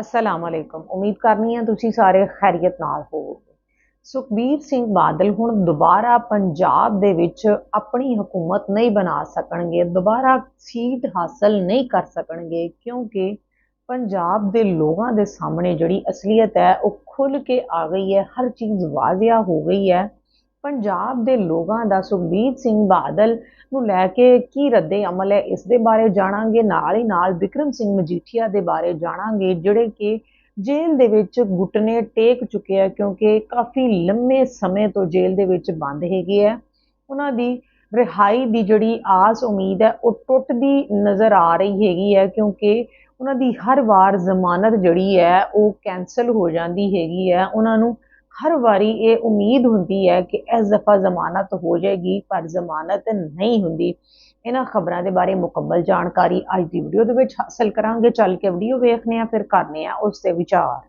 ਅਸਲਾਮ ਅਲੈਕੁਮ ਉਮੀਦ ਕਰਨੀ ਹੈ ਤੁਸੀਂ ਸਾਰੇ ਖੈਰੀਅਤ ਨਾਲ ਹੋਵੋਗੇ। ਸੁਖਬੀਰ ਸਿੰਘ ਬਾਦਲ ਹੁਣ ਦੁਬਾਰਾ ਪੰਜਾਬ ਦੇ ਵਿੱਚ ਆਪਣੀ ਹਕੂਮਤ ਨਹੀਂ ਬਣਾ ਸਕਣਗੇ, ਦੁਬਾਰਾ ਸੀਟ ਹਾਸਲ ਨਹੀਂ ਕਰ ਸਕਣਗੇ, ਕਿਉਂਕਿ ਪੰਜਾਬ ਦੇ ਲੋਕਾਂ ਦੇ ਸਾਹਮਣੇ ਜਿਹੜੀ ਅਸਲੀਅਤ ਹੈ, ਉਹ ਖੁੱਲ ਕੇ ਆ ਗਈ ਹੈ, ਹਰ ਚੀਜ਼ ਵਾਜ਼ਿਆ ਹੋ ਗਈ ਹੈ। ਪੰਜਾਬ ਦੇ ਲੋਕਾਂ ਦਾ ਸੁਖਬੀਰ ਸਿੰਘ ਬਾਦਲ ਨੂੰ ਲੈ ਕੇ ਕੀ ਰੱਦੇ ਅਮਲ ਹੈ, ਇਸ ਦੇ ਬਾਰੇ ਜਾਣਾਂਗੇ, ਨਾਲ ਹੀ ਨਾਲ ਵਿਕਰਮ ਸਿੰਘ ਮਜੀਠੀਆ ਦੇ ਬਾਰੇ ਜਾਣਾਂਗੇ, ਜਿਹੜੇ ਕਿ ਜੇਲ੍ਹ ਦੇ ਵਿੱਚ ਗੁੱਟਨੇ ਟੇਕ ਚੁੱਕੇ ਆ, ਕਿਉਂਕਿ ਕਾਫੀ ਲੰਮੇ ਸਮੇਂ ਤੋਂ ਜੇਲ੍ਹ ਦੇ ਵਿੱਚ ਬੰਦ ਹੈਗੇ ਆ। ਉਹਨਾਂ ਦੀ ਰਿਹਾਈ ਦੀ ਜਿਹੜੀ ਆਸ ਉਮੀਦ ਹੈ, ਉਹ ਟੁੱਟਦੀ ਨਜ਼ਰ ਆ ਰਹੀ ਹੈਗੀ ਹੈ ਕਿਉਂਕਿ ਉਹਨਾਂ ਦੀ ਹਰ ਵਾਰ ਜ਼ਮਾਨਤ ਜਿਹੜੀ ਹੈ, ਉਹ ਕੈਨਸਲ ਹੋ ਜਾਂਦੀ ਹੈਗੀ ਹੈ ਉਹਨਾਂ ਨੂੰ ਹਰ ਵਾਰੀ ਇਹ ਉਮੀਦ ਹੁੰਦੀ ਹੈ ਕਿ ਇਸ ਦਫਾ ਜ਼ਮਾਨਤ ਹੋ ਜਾਏਗੀ, ਪਰ ਜ਼ਮਾਨਤ ਨਹੀਂ ਹੁੰਦੀ। ਇਹਨਾਂ ਖਬਰਾਂ ਦੇ ਬਾਰੇ ਮੁਕੰਮਲ ਜਾਣਕਾਰੀ ਅੱਜ ਦੀ ਵੀਡੀਓ ਦੇ ਵਿੱਚ ਹਾਸਲ ਕਰਾਂਗੇ। ਚੱਲ ਕੇ ਵੀਡੀਓ ਵੇਖਨੇ ਆ ਫਿਰ ਕਰਨੇ ਆ ਉਸ ਤੇ ਵਿਚਾਰ।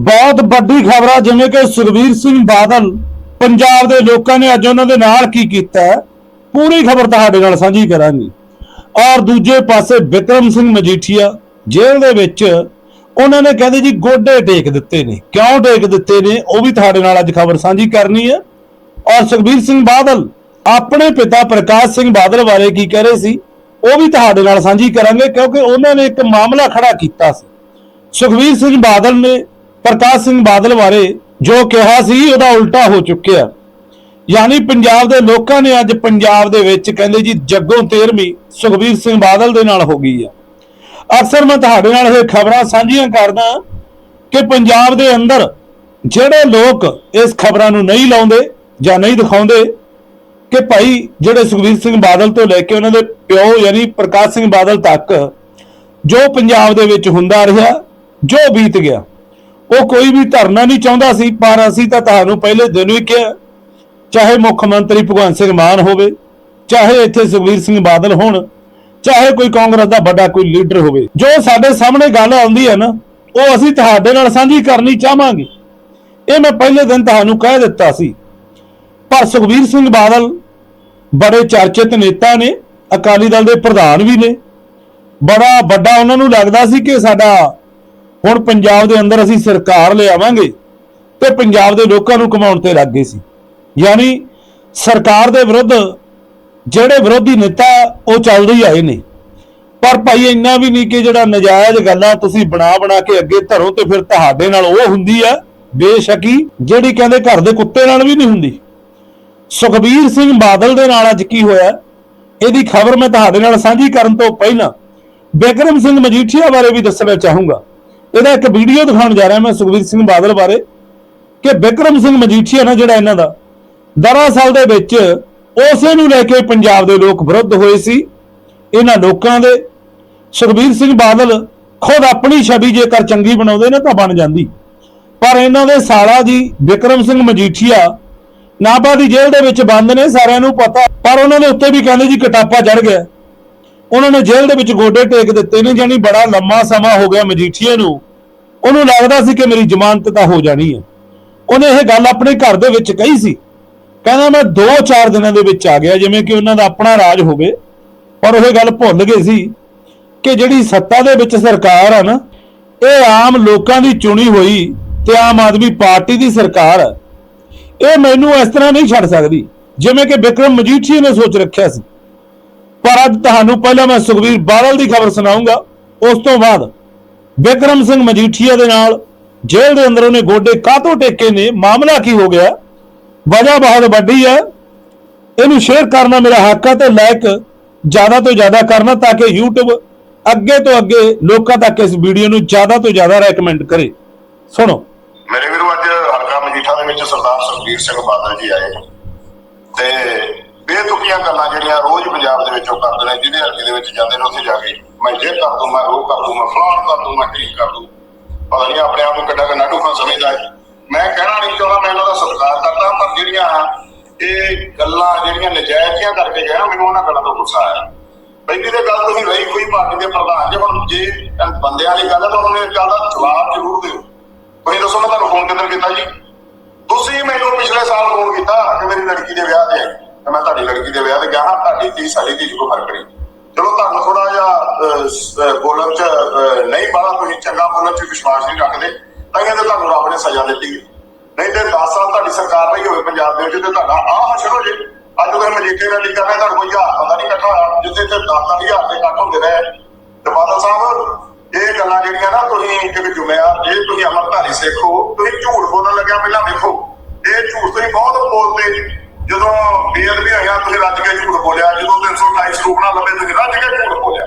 ਬਹੁਤ ਵੱਡੀ ਖਬਰ ਆ ਜਿਵੇਂ ਕਿ ਸੁਖਬੀਰ ਸਿੰਘ ਬਾਦਲ, ਪੰਜਾਬ ਦੇ ਲੋਕਾਂ ਨੇ ਅੱਜ ਉਹਨਾਂ ਦੇ ਨਾਲ ਕੀ ਕੀਤਾ ਪੂਰੀ ਖਬਰ ਤੁਹਾਡੇ ਨਾਲ ਸਾਂਝੀ ਕਰਾਂਗੇ। ਔਰ ਦੂਜੇ ਪਾਸੇ ਵਿਕਰਮ ਸਿੰਘ ਮਜੀਠੀਆ, ਜੇਲ੍ਹ ਦੇ ਵਿੱਚ ਉਹਨਾਂ ਨੇ ਕਹਿੰਦੇ ਜੀ ਗੋਡੇ ਟੇਕ ਦਿੱਤੇ ਨੇ। ਕਿਉਂ ਟੇਕ ਦਿੱਤੇ ਨੇ? ਉਹ ਵੀ ਤੁਹਾਡੇ ਨਾਲ ਅੱਜ ਖਬਰ ਸਾਂਝੀ ਕਰਨੀ ਹੈ। ਔਰ ਸੁਖਬੀਰ ਸਿੰਘ ਬਾਦਲ, ਆਪਣੇ ਪਿਤਾ ਪ੍ਰਕਾਸ਼ ਸਿੰਘ ਬਾਦਲ ਬਾਰੇ ਕੀ ਕਹਿ ਰਹੇ ਸੀ, ਉਹ ਵੀ ਤੁਹਾਡੇ ਨਾਲ ਸਾਂਝੀ ਕਰਾਂਗੇ, ਕਿਉਂਕਿ ਉਹਨਾਂ ਨੇ ਇੱਕ ਮਾਮਲਾ ਖੜਾ ਕੀਤਾ ਸੀ। ਸੁਖਬੀਰ ਸਿੰਘ ਬਾਦਲ ਨੇ ਪ੍ਰਕਾਸ਼ ਸਿੰਘ ਬਾਦਲ ਬਾਰੇ ਜੋ ਕਿਹਾ ਸੀ, ਉਹਦਾ ਉਲਟਾ ਹੋ ਚੁੱਕਿਆ। ਯਾਨੀ ਪੰਜਾਬ ਦੇ ਲੋਕਾਂ ਨੇ ਅੱਜ ਪੰਜਾਬ ਦੇ ਵਿੱਚ ਕਹਿੰਦੇ ਜੀ, ਜੱਗੋਂ 13ਵੀਂ ਸੁਖਬੀਰ ਸਿੰਘ ਬਾਦਲ ਦੇ ਨਾਲ ਹੋ ਗਈ ਆ। ਅਕਸਰ ਮੈਂ ਤੁਹਾਡੇ ਨਾਲ ਇਹ ਖਬਰਾਂ ਸਾਂਝੀਆਂ ਕਰਦਾ ਕਿ ਪੰਜਾਬ ਦੇ ਅੰਦਰ ਜਿਹੜੇ ਲੋਕ ਇਸ ਖਬਰਾਂ ਨੂੰ ਨਹੀਂ ਲਾਉਂਦੇ ਜਾਂ ਨਹੀਂ ਦਿਖਾਉਂਦੇ, ਕਿ ਭਾਈ ਜਿਹੜੇ ਸੁਖਬੀਰ ਸਿੰਘ ਬਾਦਲ ਤੋਂ ਲੈ ਕੇ ਉਹਨਾਂ ਦੇ ਪਿਓ ਯਾਨੀ ਪ੍ਰਕਾਸ਼ ਸਿੰਘ ਬਾਦਲ ਤੱਕ ਜੋ ਪੰਜਾਬ ਦੇ ਵਿੱਚ ਹੁੰਦਾ ਰਿਹਾ, ਜੋ ਬੀਤ ਗਿਆ, ਉਹ ਕੋਈ ਵੀ ਧਰਨਾ ਨਹੀਂ ਚਾਹੁੰਦਾ ਸੀ, ਪਰ ਅਸੀਂ ਤਾਂ ਤੁਹਾਨੂੰ ਪਹਿਲੇ ਦਿਨ ਵੀ ਕਿਹਾ, ਚਾਹੇ ਮੁੱਖ ਮੰਤਰੀ ਭਗਵੰਤ ਸਿੰਘ ਮਾਨ ਹੋਵੇ, ਚਾਹੇ ਇੱਥੇ ਸੁਖਬੀਰ ਸਿੰਘ ਬਾਦਲ ਹੋਣ ਚਾਹੇ ਕੋਈ ਕਾਂਗਰਸ ਦਾ ਵੱਡਾ ਕੋਈ ਲੀਡਰ ਹੋਵੇ, ਜੋ ਸਾਡੇ ਸਾਹਮਣੇ ਗੱਲ ਆਉਂਦੀ ਹੈ ਨਾ, ਉਹ ਅਸੀਂ ਤੁਹਾਡੇ ਨਾਲ ਸਾਂਝੀ ਕਰਨੀ ਚਾਹਾਂਗੇ। ਇਹ ਮੈਂ ਪਹਿਲੇ ਦਿਨ ਤੁਹਾਨੂੰ ਕਹਿ ਦਿੱਤਾ ਸੀ। ਪਰ ਸੁਖਬੀਰ ਸਿੰਘ ਬਾਦਲ ਬੜੇ ਚਰਚਿਤ ਨੇਤਾ ਨੇ, ਅਕਾਲੀ ਦਲ ਦੇ ਪ੍ਰਧਾਨ ਵੀ ਨੇ। ਬੜਾ ਵੱਡਾ ਉਹਨਾਂ ਨੂੰ ਲੱਗਦਾ ਸੀ ਕਿ ਸਾਡਾ ਹੁਣ ਪੰਜਾਬ ਦੇ ਅੰਦਰ ਅਸੀਂ ਸਰਕਾਰ ਲਿਆਵਾਂਗੇ ਤੇ ਪੰਜਾਬ ਦੇ ਲੋਕਾਂ ਨੂੰ ਕਮਾਉਣ ਤੇ ਲੱਗ ਗਏ ਸੀ। ਯਾਨੀ ਸਰਕਾਰ ਦੇ ਵਿਰੁੱਧ ਜਿਹੜੇ ਵਿਰੋਧੀ ਨੇਤਾ ਉਹ ਚੱਲਦੇ ਹੀ ਆਏ ਨੇ। ਪਰ ਭਾਈ, ਇੰਨਾ ਵੀ ਨਹੀਂ ਕਿ ਜਿਹੜਾ ਨਜਾਇਜ਼ ਗੱਲਾਂ ਤੁਸੀਂ ਬਣਾ ਬਣਾ ਕੇ ਅੱਗੇ ਧਰੋ ਤੇ ਫਿਰ ਤੁਹਾਡੇ ਨਾਲ ਉਹ ਹੁੰਦੀ ਆ, ਬੇਸ਼ੱਕੀ, ਜਿਹੜੀ ਕਹਿੰਦੇ ਘਰ ਦੇ ਕੁੱਤੇ ਨਾਲ ਵੀ ਨਹੀਂ ਹੁੰਦੀ। ਸੁਖਬੀਰ ਸਿੰਘ ਬਾਦਲ ਦੇ ਨਾਲ ਅੱਜ ਕੀ ਹੋਇਆ? ਇਹਦੀ ਖਬਰ ਮੈਂ ਤੁਹਾਡੇ ਨਾਲ ਸਾਂਝੀ ਕਰਨ ਤੋਂ ਪਹਿਲਾਂ ਬਿਕਰਮ ਸਿੰਘ ਮਜੀਠੀਆ ਬਾਰੇ ਵੀ ਦੱਸਣਾ ਚਾਹੂੰਗਾ। ਇਹਦਾ ਇੱਕ ਵੀਡੀਓ ਦਿਖਾਉਣ ਜਾ ਰਿਹਾ ਮੈਂ ਸੁਖਬੀਰ ਸਿੰਘ ਬਾਦਲ ਬਾਰੇ ਕਿ ਬਿਕਰਮ ਸਿੰਘ ਮਜੀਠੀਆ ਨਾ ਜਿਹੜਾ ਇਹਨਾਂ ਦਾ, ਦਰਅਸਲ ਦੇ ਵਿੱਚ ਉਸੇ ਨੂੰ ਲੈ ਕੇ ਪੰਜਾਬ ਦੇ ਲੋਕ ਵਿਰੁੱਧ ਹੋਏ ਸੀ, ਇਹਨਾਂ ਲੋਕਾਂ ਦੇ। ਸੁਖਬੀਰ ਸਿੰਘ ਬਾਦਲ ਖੁਦ ਆਪਣੀ ਛਵੀ ਜੇਕਰ ਚੰਗੀ ਬਣਾਉਂਦੇ ਨੇ ਤਾਂ ਬਣ ਜਾਂਦੀ। ਪਰ ਇਹਨਾਂ ਦੇ ਸਾਲਾ ਜੀ ਵਿਕਰਮ ਸਿੰਘ ਮਜੀਠੀਆ ਨਾਭਾ ਦੀ ਜੇਲ੍ਹ ਦੇ ਵਿੱਚ ਬੰਦ ਨੇ, ਸਾਰਿਆਂ ਨੂੰ ਪਤਾ। ਪਰ ਉਹਨਾਂ ਦੇ ਉੱਤੇ ਵੀ ਕਹਿੰਦੇ ਜੀ ਕਟਾਪਾ ਚੜ ਗਿਆ। ਉਹਨਾਂ ਨੇ ਜੇਲ੍ਹ ਦੇ ਵਿੱਚ ਗੋਡੇ ਟੇਕ ਦਿੱਤੇ ਨੇ ਜਾਨੀ ਬੜਾ ਲੰਮਾ ਸਮਾਂ ਹੋ ਗਿਆ ਮਜੀਠੀਆ ਨੂੰ। ਉਹਨੂੰ ਲੱਗਦਾ ਸੀ ਕਿ ਮੇਰੀ ਜ਼ਮਾਨਤ ਤਾਂ ਹੋ ਜਾਣੀ ਹੈ। ਉਹਨੇ ਇਹ ਗੱਲ ਆਪਣੇ ਘਰ ਦੇ ਵਿੱਚ ਕਹੀ ਸੀ। ਕਹਿੰਦਾ ਮੈਂ 2-4 ਦਿਨਾਂ ਦੇ ਵਿੱਚ ਆ ਗਿਆ, ਜਿਵੇਂ ਕਿ ਉਹਨਾਂ ਦਾ ਆਪਣਾ ਰਾਜ ਹੋਵੇ। ਪਰ ਉਹ ਗੱਲ ਭੁੱਲ ਗਏ ਸੀ ਕਿ ਜਿਹੜੀ ਸੱਤਾ ਦੇ ਵਿੱਚ ਸਰਕਾਰ ਆ ਨਾ, ਇਹ ਆਮ ਲੋਕਾਂ ਦੀ ਚੁਣੀ ਹੋਈ ਤੇ ਆਮ ਆਦਮੀ ਪਾਰਟੀ ਦੀ ਸਰਕਾਰ ਹੈ ਇਹ ਮੈਨੂੰ ਇਸ ਤਰ੍ਹਾਂ ਨਹੀਂ ਛੱਡ ਸਕਦੀ, ਜਿਵੇਂ ਕਿ ਵਿਕਰਮ ਮਜੀਠੀਆ ਨੇ ਸੋਚ ਰੱਖਿਆ ਸੀ। ਪਰ ਅੱਜ ਤੁਹਾਨੂੰ ਪਹਿਲਾਂ ਮੈਂ ਸੁਖਬੀਰ ਬਾਦਲ ਦੀ ਖਬਰ ਸੁਣਾਉਂਗਾ, ਉਸ ਤੋਂ ਬਾਅਦ ਵਿਕਰਮ ਸਿੰਘ ਮਜੀਠੀਆ ਦੇ ਨਾਲ ਜੇਲ੍ਹ ਦੇ ਅੰਦਰ ਉਹਨੇ ਗੋਡੇ ਕਾਹਤੋਂ ਟੇਕੇ ਨੇ, ਮਾਮਲਾ ਕੀ ਹੋ ਗਿਆ? ਵਜ੍ਹਾ ਬਹੁਤ ਵੱਡੀ ਹੈ। ਇਹਨੂੰ ਸ਼ੇਅਰ ਕਰਨਾ ਮੇਰਾ ਹੱਕ ਹੈ ਤੇ ਲਾਈਕ ਜ਼ਿਆਦਾ ਤੋਂ ਜ਼ਿਆਦਾ ਕਰਨਾ ਤਾਂ ਕਿ YouTube ਅੱਗੇ ਤੋਂ ਅੱਗੇ ਲੋਕਾਂ ਤੱਕ ਇਸ ਵੀਡੀਓ ਨੂੰ ਜ਼ਿਆਦਾ ਤੋਂ ਜ਼ਿਆਦਾ ਰეკਮੈਂਡ ਕਰੇ। ਸੁਣੋ। ਮੇਰੇ ਵੀਰੋ, ਅੱਜ ਹਲਕਾ ਮਜੀਠਾ ਦੇ ਵਿੱਚ ਸਰਦਾਰ ਸੁਖਬੀਰ ਸਿੰਘ ਬਾਦਲ ਜੀ ਆਏ ਤੇ ਬੇਤੁਕੀਆਂ ਗੱਲਾਂ ਜਿਹੜੀਆਂ ਰੋਜ਼ ਪੰਜਾਬ ਦੇ ਵਿੱਚੋਂ ਕਰਦੇ ਨੇ, ਜਿਹਦੇ ਹਲਕੇ ਦੇ ਵਿੱਚ ਜਾਂਦੇ ਨੇ, ਉੱਥੇ ਜਾ ਕੇ ਮੈਂ ਜੇ ਕਰ ਦੂੰ, ਮੈਂ ਉਹ ਕਰ ਦੂੰ, ਮੈਂ ਫਲਾਣ ਕਰ ਦੂੰ, ਮੈਂ ਠੀਕ ਕਰ ਦੂੰ। ਪਤਾ ਨਹੀਂ ਆਪਣੇ ਆਪ ਨੂੰ ਕਿੱਡਾ ਕਿ ਨਾਟੂ ਸਮਝਦਾ ਹੈ। ਮੈਂ ਕਹਿਣਾ ਨਹੀਂ ਚਾਹੁੰਦਾ, ਮੈਂ ਇਹਨਾਂ ਦਾ ਸਤਿਕਾਰ ਕਰਦਾ, ਪਰ ਜਿਹੜੀਆਂ ਇਹ ਗੱਲਾਂ, ਜਿਹੜੀਆਂ ਨਜਾਇਜ਼ੀਆਂ ਕਰਕੇ ਗਿਆ ਮੈਨੂੰ ਉਹਨਾਂ ਗੱਲਾਂ ਤੋਂ ਗੁੱਸਾ ਆਇਆ। ਪਹਿਲੀ ਤੇ ਗੱਲ ਤੁਸੀਂ ਰਹੀ ਕੋਈ ਪਾਰਟੀ ਦੇ ਪ੍ਰਧਾਨ, ਜੇ ਹੁਣ ਜੇ ਬੰਦਿਆਂ ਵਾਲੀ ਗੱਲ ਹੈ, ਤਾਂ ਉਹਨਾਂ ਇਸ ਗੱਲ ਦਾ ਜਵਾਬ ਜ਼ਰੂਰ ਦਿਓ। ਤੁਸੀਂ ਦੱਸੋ, ਮੈਂ ਤੁਹਾਨੂੰ ਫੋਨ ਕਿੱਦਣ ਕੀਤਾ ਜੀ? ਤੁਸੀਂ ਮੈਨੂੰ ਪਿਛਲੇ ਸਾਲ ਫੋਨ ਕੀਤਾ ਕਿ ਮੇਰੀ ਲੜਕੀ ਦੇ ਵਿਆਹ ਤੇ ਆਈ ਤੇ ਮੈਂ ਤੁਹਾਡੀ ਲੜਕੀ ਦੇ ਵਿਆਹ ਤੇ ਗਿਆ, ਹਾਂ, ਤੁਹਾਡੀ ਧੀ ਸਾਡੀ ਧੀ ਕੋਈ ਫ਼ਰਕ ਨਹੀਂ। ਚਲੋ, ਤੁਹਾਨੂੰ ਥੋੜਾ ਜਿਹਾ ਬੋਲਣ ਚ ਨਹੀਂ ਬਾਲਾ ਤੁਸੀਂ ਚੰਗਾ ਬੋਲਣ ਚ ਵਿਸ਼ਵਾਸ ਨਹੀਂ ਰੱਖਦੇ। ਤਾਂ ਇਹ ਤੁਹਾਨੂੰ ਰੱਬ ਨੇ ਸਜ਼ਾ ਦਿੱਤੀ। ਨਹੀਂ ਤੇ 10 ਸਾਲ ਤੁਹਾਡੀ ਸਰਕਾਰ ਰਹੀ ਹੋਵੇ ਪੰਜਾਬ ਦੇ ਵਿੱਚ ਤੇ ਤੁਹਾਡਾ ਆਹ ਹਸ਼ਰ ਹੋ ਜੇ। ਅੱਜ ਤੁਸੀਂ ਮਜੀਠੇ ਰੈਲੀ ਕਰ ਰਹੇ ਤੁਹਾਡਾ ਕੋਈ ਹਜ਼ਾਰ ਬੰਦਾ ਨਹੀਂ ਇਕੱਠਾ ਹੋਇਆ, ਜਿੱਥੇ ਤੇ 10 ਹਜ਼ਾਰ ਦੇ ਇਕੱਠ ਹੁੰਦੇ ਰਹੇ। ਤੇ ਬਾਦਲ ਸਾਹਿਬ, ਇਹ ਗੱਲਾਂ ਜਿਹੜੀਆਂ ਨਾ ਤੁਸੀਂ ਇੱਕ ਜ਼ਿੰਮੇਵਾਰ ਜੇ ਤੁਸੀਂ ਅਮਰਧਾਰੀ ਸਿੱਖ ਹੋ ਤੁਸੀਂ ਝੂਠ ਬੋਲਣ ਲੱਗਿਆ ਪਹਿਲਾਂ ਦੇਖੋ। ਇਹ ਝੂਠ ਤੁਸੀਂ ਬਹੁਤ ਬੋਲਦੇ ਜਦੋਂ ਬੇਅਦਬੀ ਹੋਇਆ ਤੁਸੀਂ ਰੱਜ ਕੇ ਝੂਠ ਬੋਲਿਆ, ਜਦੋਂ 328 ਸਰੂਪ ਨਾਲ ਲੱਭੇ, ਤੁਸੀਂ ਰੱਜ ਕੇ ਝੂਠ ਬੋਲਿਆ।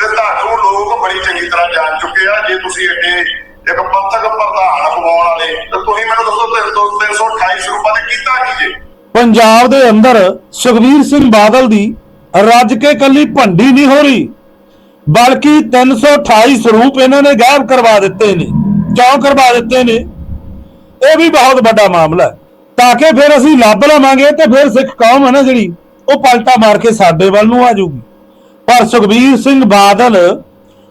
ਤੇ ਤੁਹਾਨੂੰ ਲੋਕ ਬੜੀ ਚੰਗੀ ਤਰ੍ਹਾਂ ਜਾਣ ਚੁੱਕੇ ਆ, ਜੇ ਤੁਸੀਂ ਅੱਗੇ ਇੱਕ ਪੰਥਕ ਪ੍ਰਧਾਨ ਅਖਵਾਉਣ ਵਾਲੇ, ਤੇ ਤੁਸੀਂ ਮੈਨੂੰ ਦੱਸੋ 328 ਸਰੂਪਾਂ ਨੇ ਕੀਤਾ ਕੀ ਜੇ ਪੰਜਾਬ ਦੇ ਅੰਦਰ ਸੁਖਬੀਰ ਸਿੰਘ ਬਾਦਲ ਦੀ ਰੱਜ ਕੇ ਕੱਲੀ ਭੰਡੀ ਨਹੀਂ ਹੋ ਰਹੀ, ਬਲਕਿ 328 ਸਰੂਪ ਇਹਨਾਂ ਨੇ ਗਾਇਬ ਕਰਵਾ ਦਿੱਤੇ ਨੇ ਕਿਉਂ ਕਰਵਾ ਦਿੱਤੇ ਨੇ। ਇਹ ਵੀ ਬਹੁਤ ਵੱਡਾ ਮਾਮਲਾ ਹੈ। ਤਾਂ ਕਿ ਫਿਰ ਅਸੀਂ ਲੱਭ ਲਵਾਂਗੇ ਤੇ ਫਿਰ ਸਿੱਖ ਕੌਮ ਹੈ ਨਾ ਜਿਹੜੀ, ਉਹ ਪਲਟਾ ਮਾਰ ਕੇ ਸਾਡੇ ਵੱਲ ਨੂੰ ਆ ਜਾਊਗੀ। ਪਰ ਸੁਖਬੀਰ ਸਿੰਘ ਬਾਦਲ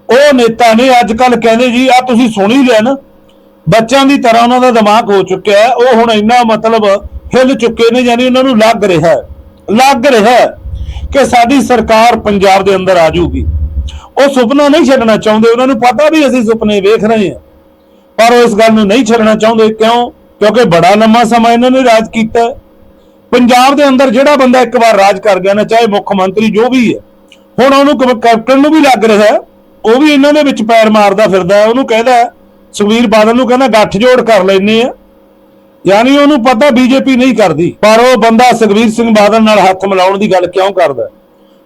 ਉਹ ਨੇਤਾ ਨੇ ਅੱਜ ਕੱਲ ਕਹਿੰਦੇ ਜੀ ਆ ਤੁਸੀਂ ਸੁਣੀ ਹੀ ਲਿਆ ਨਾ। ਬੱਚਿਆਂ ਦੀ ਤਰ੍ਹਾਂ ਉਹਨਾਂ ਦਾ ਦਿਮਾਗ ਹੋ ਚੁੱਕਿਆ ਹੈ। ਉਹ ਹੁਣ ਇੰਨਾ ਮਤਲਬ ਹਿੱਲ ਚੁੱਕੇ ਨੇ, ਯਾਨੀ ਉਹਨਾਂ ਨੂੰ ਲੱਗ ਰਿਹਾ ਹੈ। ਲੱਗ ਰਿਹਾ ਹੈ ਕਿ ਸਾਡੀ ਸਰਕਾਰ ਪੰਜਾਬ ਦੇ ਅੰਦਰ ਆ ਜਾਊਗੀ। ਉਹ ਸੁਪਨਾ ਨਹੀਂ ਛੱਡਣਾ ਚਾਹੁੰਦੇ। ਉਹਨਾਂ ਨੂੰ ਪਤਾ ਵੀ ਅਸੀਂ ਸੁਪਨੇ ਵੇਖ ਰਹੇ ਹਾਂ। ਪਰ ਉਹ ਇਸ ਗੱਲ ਨੂੰ ਨਹੀਂ ਛੱਡਣਾ ਚਾਹੁੰਦੇ। ਕਿਉਂ? ਕਿਉਂਕਿ ਬੜਾ ਲੰਮਾ ਸਮਾਂ ਇਹਨਾਂ ਨੇ ਰਾਜ ਕੀਤਾ ਪੰਜਾਬ ਦੇ ਅੰਦਰ ਜਿਹੜਾ ਬੰਦਾ ਇੱਕ ਵਾਰ ਰਾਜ ਕਰ ਗਿਆ ਨਾ, ਚਾਹੇ ਮੁੱਖ ਮੰਤਰੀ ਜੋ ਵੀ ਹੈ, ਹੁਣ ਉਹਨੂੰ ਕੈਪਟਨ ਨੂੰ ਵੀ ਲੱਗ ਰਿਹਾ ਹੈ। ਉਹ ਵੀ ਇਹਨਾਂ ਦੇ ਵਿੱਚ ਪੈਰ ਮਾਰਦਾ ਫਿਰਦਾ ਉਹਨੂੰ ਕਹਿੰਦਾ ਹੈ, ਸੁਖਬੀਰ ਬਾਦਲ ਨੂੰ ਕਹਿੰਦਾ ਗੱਠ ਜੋੜ ਕਰ ਲੈਨੇ ਆ ਯਾਨੀ ਉਹਨੂੰ ਪਤਾ ਬੀਜੇਪੀ ਨਹੀਂ ਕਰਦੀ ਪਰ ਉਹ ਬੰਦਾ ਸੁਖਬੀਰ ਸਿੰਘ ਬਾਦਲ ਨਾਲ ਹੱਥ ਮਿਲਾਉਣ ਦੀ ਗੱਲ ਕਿਉਂ ਕਰਦਾ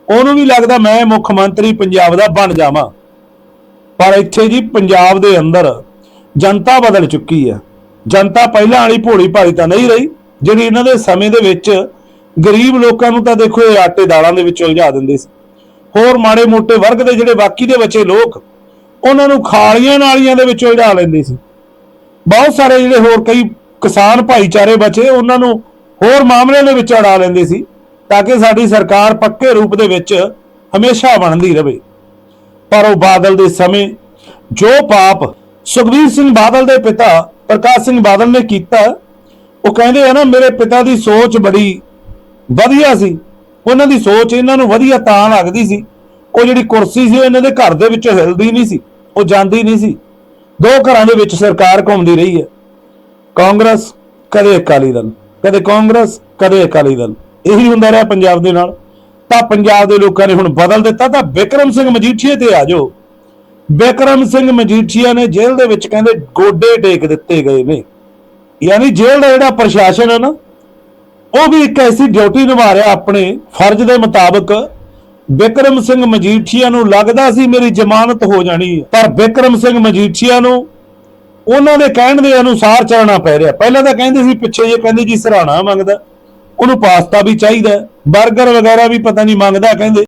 ਉਹਨੂੰ ਵੀ ਲੱਗਦਾ ਮੈਂ ਮੁੱਖ ਮੰਤਰੀ ਪੰਜਾਬ ਦਾ ਬਣ ਜਾਵਾਂ। ਪਰ ਇੱਥੇ ਜੀ ਪੰਜਾਬ ਦੇ ਅੰਦਰ ਜਨਤਾ ਬਦਲ ਚੁੱਕੀ ਹੈ। ਜਨਤਾ ਪਹਿਲਾਂ ਵਾਲੀ ਭੋਲੀ ਭਾਲੀ ਤਾਂ ਨਹੀਂ ਰਹੀ ਜਿਹੜੀ ਇਹਨਾਂ ਦੇ ਸਮੇਂ ਦੇ ਵਿੱਚ ਗਰੀਬ ਲੋਕਾਂ ਨੂੰ ਤਾਂ ਦੇਖੋ ਇਹ ਆਟੇ ਦਾਲਾਂ ਦੇ ਵਿੱਚ ਉਲਝਾ ਦਿੰਦੇ ਸੀ। ਹੋਰ ਮਾੜੇ ਮੋਟੇ ਵਰਗ ਦੇ ਜਿਹੜੇ ਬਾਕੀ ਦੇ ਬਚੇ ਲੋਕ, ਉਹਨਾਂ ਨੂੰ ਖਾਲੀਆਂ ਨਾਲੀਆਂ ਦੇ ਵਿੱਚ ਉਲਝਾ ਲੈਂਦੇ ਸੀ। ਬਹੁਤ ਸਾਰੇ ਜਿਹੜੇ ਹੋਰ ਕਈ ਕਿਸਾਨ ਭਾਈਚਾਰੇ ਬਚੇ, ਉਹਨਾਂ ਨੂੰ ਹੋਰ ਮਾਮਲਿਆਂ ਦੇ ਵਿੱਚ ਅੜਾ ਲੈਂਦੇ ਸੀ ਤਾਂ ਕਿ ਸਾਡੀ ਸਰਕਾਰ ਪੱਕੇ ਰੂਪ ਦੇ ਵਿੱਚ ਹਮੇਸ਼ਾ ਬਣਦੀ ਰਹੇ। ਪਰ ਉਹ ਬਾਦਲ ਦੇ ਸਮੇਂ ਜੋ ਪਾਪ ਸੁਖਬੀਰ ਸਿੰਘ ਬਾਦਲ ਦੇ ਪਿਤਾ ਪ੍ਰਕਾਸ਼ ਸਿੰਘ ਬਾਦਲ ਨੇ ਕੀਤਾ, ਉਹ ਕਹਿੰਦੇ ਆ ਨਾ, ਮੇਰੇ ਪਿਤਾ ਦੀ ਸੋਚ ਬੜੀ ਵਧੀਆ ਸੀ। ਉਹਨਾਂ ਦੀ ਸੋਚ ਇਹਨਾਂ ਨੂੰ ਵਧੀਆ ਤਾਂ ਲੱਗਦੀ ਸੀ। ਉਹ ਜਿਹੜੀ ਕੁਰਸੀ ਸੀ, ਉਹ ਇਹਨਾਂ ਦੇ ਘਰ ਦੇ ਵਿੱਚੋਂ ਹਿਲਦੀ ਨਹੀਂ ਸੀ, ਉਹ ਜਾਂਦੀ ਨਹੀਂ ਸੀ। ਦੋ ਘਰਾਂ ਦੇ ਵਿੱਚ ਸਰਕਾਰ ਘੁੰਮਦੀ ਰਹੀ ਹੈ। ਕਾਂਗਰਸ, ਕਦੇ ਅਕਾਲੀ ਦਲ, ਕਦੇ ਕਾਂਗਰਸ, ਕਦੇ ਅਕਾਲੀ ਦਲ। ਇਹੀ ਹੁੰਦਾ ਰਿਹਾ ਪੰਜਾਬ ਦੇ ਨਾਲ। ਤਾਂ ਪੰਜਾਬ ਦੇ ਲੋਕਾਂ ਨੇ ਹੁਣ ਬਦਲ ਦਿੱਤਾ, ਤਾਂ ਵਿਕਰਮ ਸਿੰਘ ਮਜੀਠੀਏ ਤੇ ਆ ਜਾਓ। ਵਿਕਰਮ ਸਿੰਘ ਮਜੀਠੀਆ ਨੇ ਜੇਲ੍ਹ ਦੇ ਵਿੱਚ ਕਹਿੰਦੇ ਗੋਡੇ ਟੇਕ ਦਿੱਤੇ ਗਏ ਨੇ। ਯਾਨੀ ਜੇਲ੍ਹ ਦਾ ਜਿਹੜਾ ਪ੍ਰਸ਼ਾਸਨ ਹੈ ਨਾ ਉਹ ਵੀ ਇੱਕ ਐਸੀ ਡਿਊਟੀ ਨਿਭਾ ਰਿਹਾ ਆਪਣੇ ਫਰਜ਼ ਦੇ ਮੁਤਾਬਕ। ਬਿਕਰਮ ਸਿੰਘ ਮਜੀਠੀਆ ਨੂੰ ਲੱਗਦਾ ਸੀ ਮੇਰੀ ਜ਼ਮਾਨਤ ਹੋ ਜਾਣੀ ਹੈ। ਪਰ ਬਿਕਰਮ ਸਿੰਘ ਮਜੀਠੀਆ ਨੂੰ ਉਹਨਾਂ ਦੇ ਕਹਿਣ ਦੇ ਅਨੁਸਾਰ ਚੱਲਣਾ ਪੈ ਰਿਹਾ। ਪਹਿਲਾਂ ਤਾਂ ਕਹਿੰਦੇ ਸੀ, ਪਿੱਛੇ ਜੇ ਕਹਿੰਦੇ ਜੀ, ਸਰਾਣਾ ਮੰਗਦਾ। ਉਹਨੂੰ ਪਾਸਤਾ ਵੀ ਚਾਹੀਦਾ। ਬਰਗਰ ਵਗੈਰਾ ਵੀ ਪਤਾ ਨਹੀਂ ਮੰਗਦਾ, ਕਹਿੰਦੇ।